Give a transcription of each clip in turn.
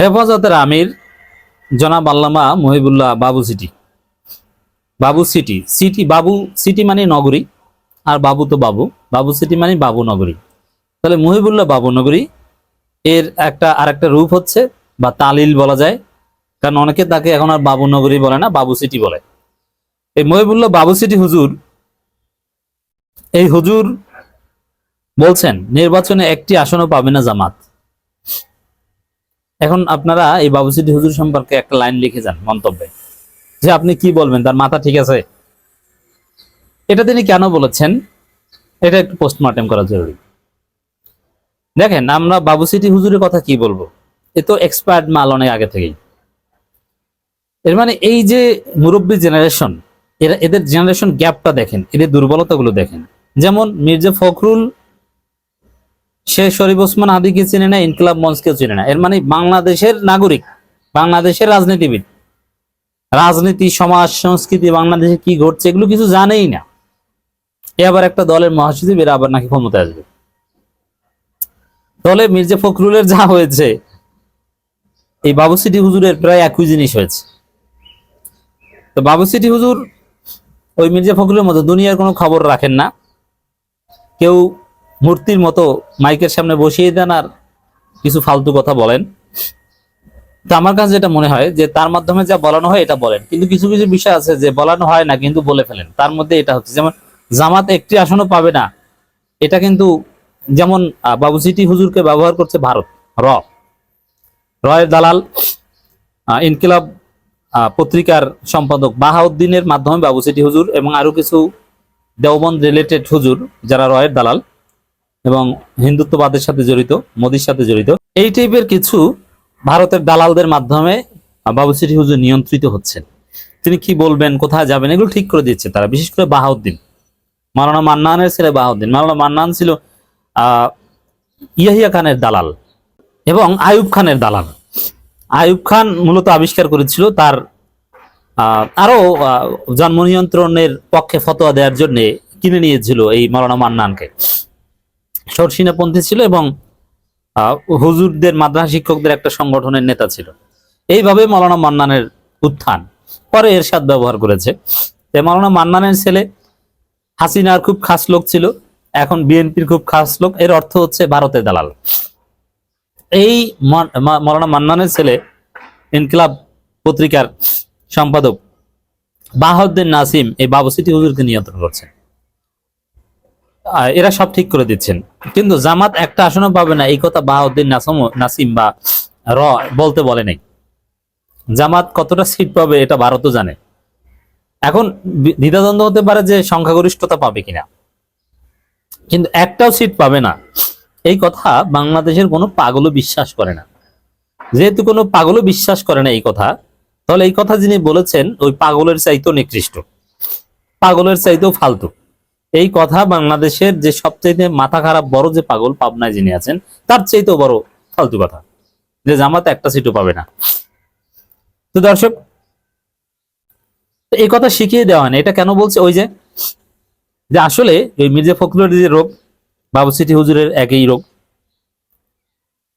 হেফাজতের আমির জনাব আল্লামা মহিবুল্লাহ বাবু সিটি। বাবু city city, বাবু, city মানে নগরী, আর বাবু তো বাবু। বাবু সিটি মানে বাবু নগরী। তাহলে মহিবুল্লাহ বাবু নগরী এর একটা, আরেকটা রূপ হচ্ছে, বা তালিল বলা যায়। কারণ অনেকে তাকে এখন আর বাবু নগরী বলে না, বাবু সিটি বলে। এই মহিবুল্লাহ বাবু সিটি হুজুর, এই হুজুর বলছেন, নির্বাচনে একটি আসনও পাবে না জামাত। এখন আপনারা এই বাবু সিটি হুজুর সম্পর্কে একটা লাইন লিখে যান মন্তব্যে। যে আপনি কি বলবেন? তার মাথা ঠিক আছে? এটা তিনি কেন বলেছেন? এটা একটু পোস্টমর্টেম করা জরুরি। দেখেন, আমরা বাবু সিটি হুজুরের কথা কি বলব? এ তো এক্সপায়ার্ড মাল অনেক আগে থেকেই। এর মানে এই যে মুরব্বী জেনারেশন এরা এদের জেনারেশন গ্যাপটা দেখেন, এদের দুর্বলতাগুলো দেখেন। যেমন মির্জা ফখরুল সে শরীফ ওসমান আদিকে চিনে না, ইনকলাব মঞ্চকেও চিনে না। এর মানে বাংলাদেশের নাগরিক, বাংলাদেশের রাজনীতিবিদ, রাজনীতি, সমাজ, সংস্কৃতি, বাংলাদেশে কি ঘটছে এগুলো কিছু জানেই না। এ আবার একটা দলের মহাসচিব, এরা আবার নাকি ক্ষমতায় আসবে। দলে মির্জা ফখরুলের যা হয়েছে, এই বাবু সিটি হুজুরের প্রায় একই জিনিস হয়েছে। তো বাবু সিটি হুজুর ওই মির্জা ফখরুলের মতো দুনিয়ার কোনো খবর রাখেন না। কেউ মূর্তির মতো মাইকের সামনে বসিয়ে দেন আর কিছু ফালতু কথা বলেন। তো আমার কাছে যেটা মনে হয় যে তার মাধ্যমে যা বলানো হয় এটা বলেন। কিন্তু কিছু কিছু বিষয় আছে যে বলানো হয় না কিন্তু বলে ফেলেন। তার মধ্যে এটা হচ্ছে যেমন জামাত একটি আসনও পাবে না। এটা কিন্তু যেমন আহ, বাবু সিটি হুজুরকে ব্যবহার করছে ভারত র। রয়ের দালাল ইনকিলাব পত্রিকার সম্পাদক বাহাউদ্দিনের মাধ্যমে বাবু সিটি হুজুর এবং আরও কিছু দেওবন্দ রিলেটেড হুজুর যারা রয়ের দালাল এবং হিন্দুত্ববাদের সাথে জড়িত মোদির সাথে জড়িত। এই টাইপের কিছু ভারতের দালালদের মাধ্যমে আহ, বাবু সিটি হুজুর নিয়ন্ত্রিত হচ্ছেন। তিনি কি বলবেন কোথায় যাবেন এগুলো ঠিক করে দিচ্ছে তারা বিশেষ করে বাহাউদ্দিন। মাওলানা মান্নানের ছেলে বাহাউদ্দিন। মাওলানা মান্নান ছিল ইয়াহিয়া খানের দালাল এবং আয়ুব খানের দালাল। আয়ুব খান মূলত আবিষ্কার করেছিল তার আহ, আরও আহ, জন্ম নিয়ন্ত্রণের পক্ষে ফতোয়া দেওয়ার জন্য কিনে নিয়েছিল এই মাওলানা মান্নানকে। সরসিনাপন্থী ছিল এবং হুজুরদের মাদ্রাসা শিক্ষকদের একটা সংগঠনের নেতা ছিল। এইভাবে মাওলানা মান্নানের উত্থান। পরে এর এরশাদ ব্যবহার করেছে। তো মাওলানা মান্নানের ছেলে হাসিনার খুব খাস লোক ছিল। এখন বিএনপির খুব খাস লোক। এর অর্থ হচ্ছে ভারতের দালাল। এই মৌলানা মান্নানের ছেলে ইনকিলাব পত্রিকার সম্পাদক বাহাউদ্দিন নাসিম এই বাবু সিটি হুজুরকে নিয়ন্ত্রণ করছে আহ, এরা সব ঠিক করে দিচ্ছেন। কিন্তু জামাত একটা আসনও পাবে না, এই কথা বাহাউদ্দিন নাসম, নাসিম বা র বলতে বলে নাই। জামাত কতটা সিট পাবে এটা ভারতও জানে। এখন দ্বিধাদ্বন্দ্ব হতে পারে যে সংখ্যাগরিষ্ঠতা পাবে কিনা। কিন্তু একটাও সিট পাবে না। এই কথা বাংলাদেশের কোনো পাগলও বিশ্বাস করে না। যেহেতু কোনো পাগলও বিশ্বাস করে না এই কথা, তাহলে এই কথা যিনি বলেছেন, ওই পাগলের চাইতেও নিকৃষ্ট। পাগলের চাইতেও ফালতু। এই কথা বাংলাদেশের যে সবচাইতে মাথা খারাপ বড় যে পাগল পাবনায় যিনি আছেন, তার চাইতেও বড় ফালতু কথা। যে জামাতে একটা সিটও পাবে না। তো দর্শক, এই কথা শিখিয়ে দেওয়া হয় না এটা কেন বলছে ওই যে যে আসলে ওই মির্জা ফখরুলের যে রোগ বাবু সিটি হুজুরের একই রোগ।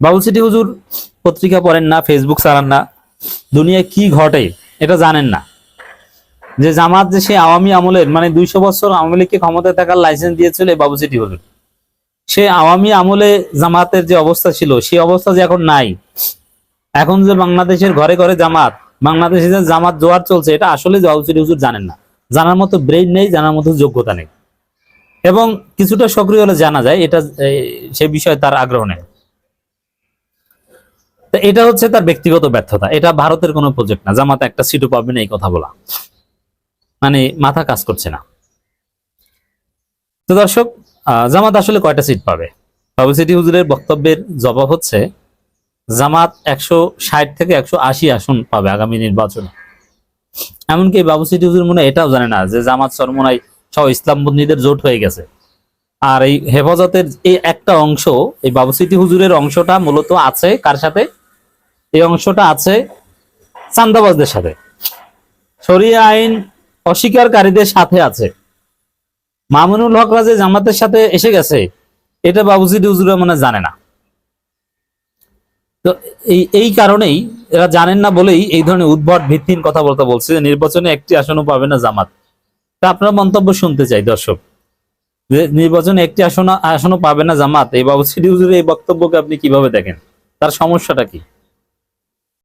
বাবু সিটি হুজুর পত্রিকা পড়েন না, ফেসবুক চালান না, দুনিয়ায় কি ঘটে এটা জানেন না। যে জামাত যে সে আওয়ামী আমলের মানে দুইশো বছর আওয়ামী লীগকে ক্ষমতায় থাকার লাইসেন্স দিয়েছিল এই বাবু সিটি হুজুর সে আওয়ামী আমলে জামাতের যে অবস্থা ছিল, সেই অবস্থা যে এখন নাই। এখন যে বাংলাদেশের ঘরে ঘরে জামাত, বাংলাদেশে যে জামাত জোয়ার চলছে, এটা আসলে বাবু সিটি হুজুর জানেন না। জানার মতো ব্রেইন নেই, জানার মতো যোগ্যতা নেই। এবং কিছুটা সক্রিয় হলে জানা যায়, এটা সে বিষয়ে তার আগ্রহ নেই। এটা হচ্ছে তার ব্যক্তিগত ব্যর্থতা। এটা ভারতের কোনো প্রজেক্ট না। জামাত একটা সিটও পাবে না এই কথা বলা। মানে মাথা কাজ করছে না। তো দর্শক জামাত আসলে কয়টা সিট পাবে? বাবু সিটি হুজুরের বক্তব্যের জবাব হচ্ছে, জামাত একশো ষাট থেকে একশো আশি আসন পাবে আগামী নির্বাচনে। এমনকি এই বাবু সিটি হুজুর মনে এটাও জানে না যে জামাত সরমনায় সব ইসলামবন্দীদের জোট হয়ে গেছে। আর এই হেফাজতের এই একটা অংশ, এই বাবু সিটি হুজুরের অংশটা মূলত আছে কার সাথে? এই অংশটা আছে চান্দাবাজদের সাথে। শরিয়া আইন অস্বীকারীদের সাথে আছে। মামুনুল হক রাজে জামাতের সাথে এসে গেছে, এটা বাবু সিটি হুজুরা মানে জানে না। তো এই এই কারণেই এরা জানেন না বলেই এই ধরনের উদ্ভট ভিত্তিহীন কথা বলতে বলছে যে নির্বাচনে একটি আসনও পাবে না জামাত। তা আপনার মন্তব্য শুনতে চাই, দর্শক। যে নির্বাচনে একটি আসন, আসনও পাবে না জামাত, এই বাবু সিডি হুজুরের এই বক্তব্যকে আপনি কীভাবে দেখেন? তার সমস্যাটা কি?